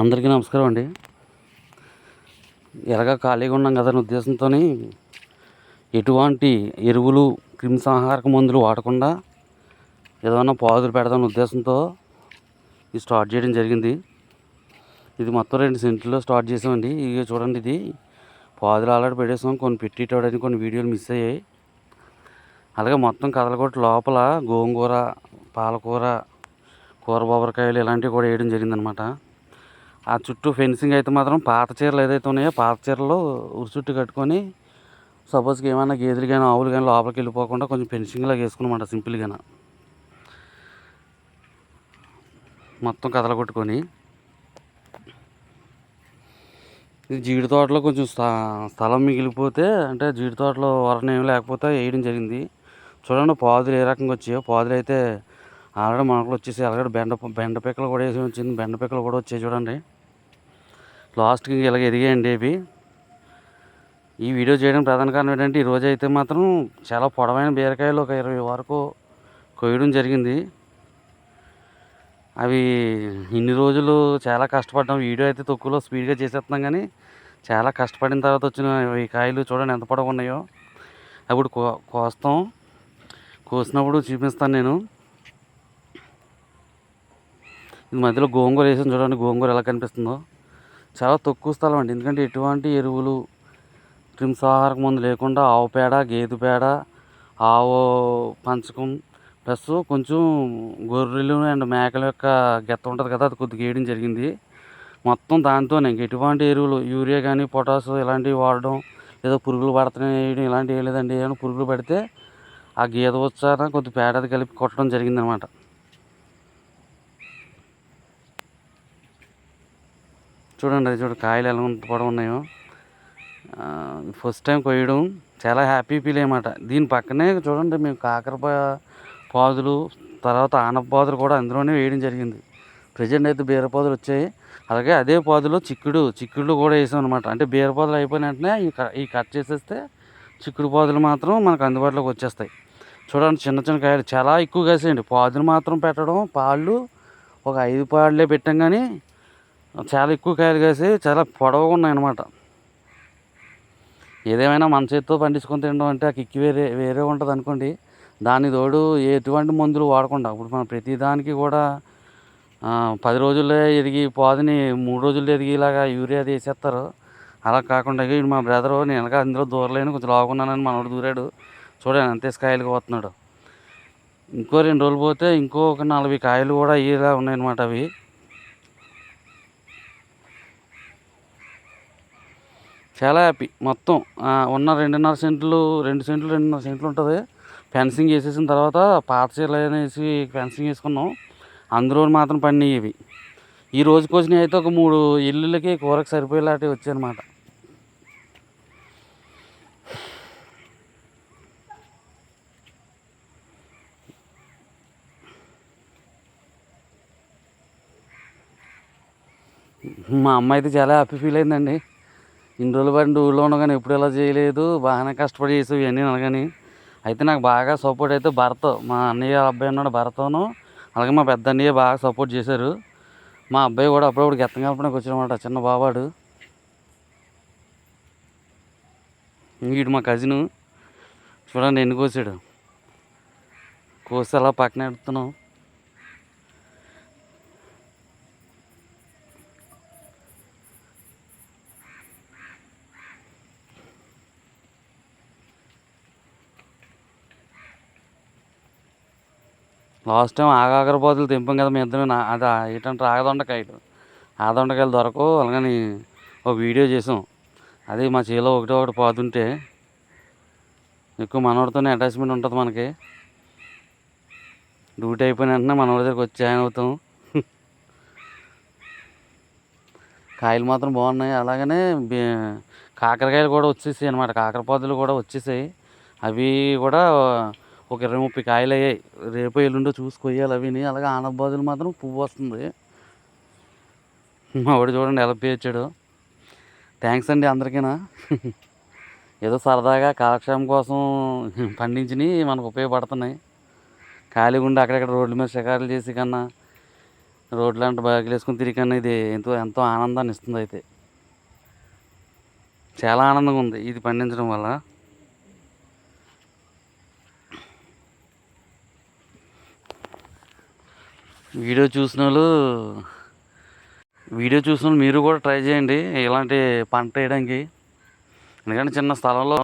అందరికీ నమస్కారం అండి. ఎలాగ ఖాళీగా ఉన్నాం కదా ఉద్దేశంతో ఎటువంటి ఎరువులు క్రిమిసంహారక మందులు వాడకుండా ఏదైనా పాదులు పెడదామనే ఉద్దేశంతో ఇది స్టార్ట్ చేయడం జరిగింది. ఇది మొత్తం రెండు సెంట్లో స్టార్ట్ చేసామండి. ఇక చూడండి ఇది పాదులు ఆల్రెడీ పెట్టేసాం. కొన్ని పెట్టేటోడని కొన్ని వీడియోలు మిస్ అయ్యాయి. అలాగే మొత్తం కదలకొట్టు లోపల గోంగూర పాలకూర కూర బొబ్బరికాయలు ఇలాంటివి కూడా వేయడం జరిగిందనమాట ఆ చుట్టూ ఫెన్సింగ్ అయితే మాత్రం పాత చీరలు ఏదైతే ఉన్నాయో పాత చీరలు ఉరి చుట్టూ కట్టుకొని సపోజ్కి ఏమైనా గేదెలు కానీ ఆవులు కానీ లోపలికి వెళ్ళిపోకుండా కొంచెం ఫెన్సింగ్ లాగా వేసుకున్నమాట సింపుల్గా మొత్తం కథలు కొట్టుకొని. ఇది జీడి తోటలో కొంచెం స్థా స్థలం మిగిలిపోతే అంటే జీడి తోటలో వరణ ఏం లేకపోతే వేయడం జరిగింది. చూడండి పాదులు ఏ రకంగా వచ్చాయో. పాదులు అయితే ఆల్రెడీ మనకు వచ్చేసి అలాగే బెండ బెండ పిక్కలు కూడా వేసి వచ్చింది. బెండ పిక్కలు కూడా వచ్చాయి చూడండి. లాస్ట్కి ఇలాగ ఎదిగాయండి ఇవి. ఈ వీడియో చేయడం ప్రధాన కారణం ఏంటంటే ఈ రోజు అయితే మాత్రం చాలా పొడవైన బీరకాయలు ఒక ఇరవై వరకు కొయ్యడం జరిగింది. అవి ఇన్ని రోజులు చాలా కష్టపడ్డాం. వీడియో అయితే తక్కువలో స్పీడ్గా చేసేస్తున్నాం కానీ చాలా కష్టపడిన తర్వాత వచ్చిన ఈ కాయలు చూడండి ఎంత పొడవు ఉన్నాయో. అప్పుడు కో కోస్తాం. కోసినప్పుడు చూపిస్తాను నేను. ఇది మధ్యలో గోంగూర వేసాను చూడండి గోంగూర ఎలా కనిపిస్తుందో. చాలా తక్కువ స్థలం అండి. ఎందుకంటే ఎటువంటి ఎరువులు క్రిమిసంహారక మందు లేకుండా ఆవు పేడ గేదె పేడ ఆవు పంచకం ప్లస్ కొంచెం గొర్రెలు అండ్ మేకల యొక్క గెత్త ఉంటుంది కదా అది కొద్దిగా వేయడం జరిగింది. మొత్తం దాంతోనే ఇంక ఎటువంటి ఎరువులు యూరియా కానీ పొటాసు ఇలాంటివి వాడడం ఏదో పురుగులు పడుతున్నాయి వేయడం ఇలాంటివి వేయలేదండి ఏమైనా పురుగులు పడితే ఆ గీత వచ్చాక కొద్ది పేడది కలిపి కొట్టడం జరిగిందనమాట. చూడండి అది చూడు కాయలు ఎలా ఎంత పొడవు ఉన్నాయో. ఫస్ట్ టైం కొయ్యడం చాలా హ్యాపీ ఫీల్ అన్నమాట. దీని పక్కనే చూడండి మేము కాకరపా పాదులు తర్వాత ఆనప పాదులు కూడా అందులోనే వేయడం జరిగింది. ప్రజెంట్ అయితే బీరపాదులు వచ్చాయి. అలాగే అదే పాదులో చిక్కుడు చిక్కుడు కూడా వేసాం అనమాట అంటే బీరపాదులు అయిపోయిన వెంటనే ఈ క- ఈ కట్ చేసేస్తే చిక్కుడు పాదులు మాత్రం మనకు అందుబాటులోకి వచ్చేస్తాయి. చూడండి చిన్న చిన్న కాయలు చాలా ఎక్కువ కాసేయండి. పాదులు మాత్రం పెట్టడం పాళ్ళు ఒక ఐదు పాళ్ళే పెట్టాం కానీ చాలా ఎక్కువ కాయలు కాసి చాలా పొడవుగా ఉన్నాయి అనమాట ఏదేమైనా మన చేతితో పండించుకొని తినడం అంటే ఆ కిక్కి వేరే వేరే ఉంటుంది అనుకోండి. దాని తోడు ఎటువంటి మందులు వాడకుండా ఇప్పుడు మనం ప్రతి దానికి కూడా పది రోజుల్లో ఎదిగి పాదుని మూడు రోజుల్లో ఎదిగేలాగా యూరియా అది వేసేస్తారు అలా కాకుండా మా బ్రదరు నేను వెనక అందులో దూరలేను కొంచెం లాగున్నానని మనోడు దూరాడు. చూడండి అంతే కాయలుగా పోతున్నాడు. ఇంకో రెండు రోజులు పోతే ఇంకో ఒక నలభై కాయలు కూడా అయ్యేలా ఉన్నాయన్నమాట అవి. చాలా హ్యాపీ మొత్తం ఉన్న రెండున్నర సెంట్లు రెండు సెంట్లు రెండున్నర సెంట్లు ఉంటుంది. ఫెన్సింగ్ వేసేసిన తర్వాత పాత చీరలు అనేసి ఫెన్సింగ్ వేసుకున్నాం అందులో మాత్రం పండినవి ఇవి. ఈ రోజు కోసినవి అయితే ఒక మూడు ఇల్లులకి కూరకు సరిపోయేలాంటివి వచ్చాయన్నమాట. మా అమ్మ అయితే చాలా హ్యాపీ ఫీల్ అయిందండి. ఇన్ని రోజులు పడిన ఊళ్ళో ఉండగానే ఎప్పుడు ఇలా చేయలేదు బాగానే కష్టపడి చేసావు ఇవన్నీ అనగాని. అయితే నాకు బాగా సపోర్ట్ అయితే భరత్ మా అన్నయ్య అబ్బాయి ఉన్నాడు భరతను అలాగే మా పెద్ద అన్నయ్య బాగా సపోర్ట్ చేశారు. మా అబ్బాయి కూడా అప్పుడప్పుడు గెత్తం కలపడానికి వచ్చినమాట చిన్న బాబాడు. వీడు మా కజిను చూడండి ఎన్ని కోసాడు. కోసి అలా పక్కన ఎడుతున్నాం లాస్ట్ టైం ఆగాగర పోతులు తెంపాం కదా మీ ఇద్దరు. నా అది ఏంటంటే ఆగదొండకాయలు. ఆ దొరకవు. అలాగని ఒక వీడియో చేసాం. అది మా చేలో ఒకటి ఒకటి పోతుంటే ఎక్కువ మనవాడితోనే అటాచ్మెంట్ ఉంటుంది మనకి. డ్యూటీ అయిపోయిన వెంటనే మనవాడి దగ్గరికి వచ్చి జాయిన్ అవుతాం. కాయలు మాత్రం బాగున్నాయి. అలాగనే కాకరకాయలు కూడా వచ్చేసాయి అనమాట కాకరపాదులు కూడా వచ్చేసాయి. అవి కూడా ఒక ఇరవై ముప్పై కాయలు అయ్యాయి రేపు ఎల్లుండో చూసి అవి అవిని అలాగే ఆనబాదులు మాత్రం పువ్వు వస్తుంది. మా వాడు చూడండి ఎలా పేర్చాడు. థ్యాంక్స్ అండి అందరికీనా? ఏదో సరదాగా కాలక్షేమం కోసం పండించినవి మనకు ఉపయోగపడుతున్నాయి. ఖాళీగా ఉండి అక్కడక్కడ రోడ్ల మీద షికారులు చేసి కన్నా రోడ్లు అంటే బ్యాగులు వేసుకుని తిరిగి ఇది ఎంతో ఎంతో ఆనందాన్ని ఇస్తుంది అయితే. చాలా ఆనందంగా ఉంది ఇది పండించడం వల్ల. వీడియో చూసిన వాళ్ళు వీడియో చూసిన వాళ్ళు మీరు కూడా ట్రై చేయండి ఇలాంటి పంట వేయడానికి. ఎందుకంటే చిన్న స్థలంలో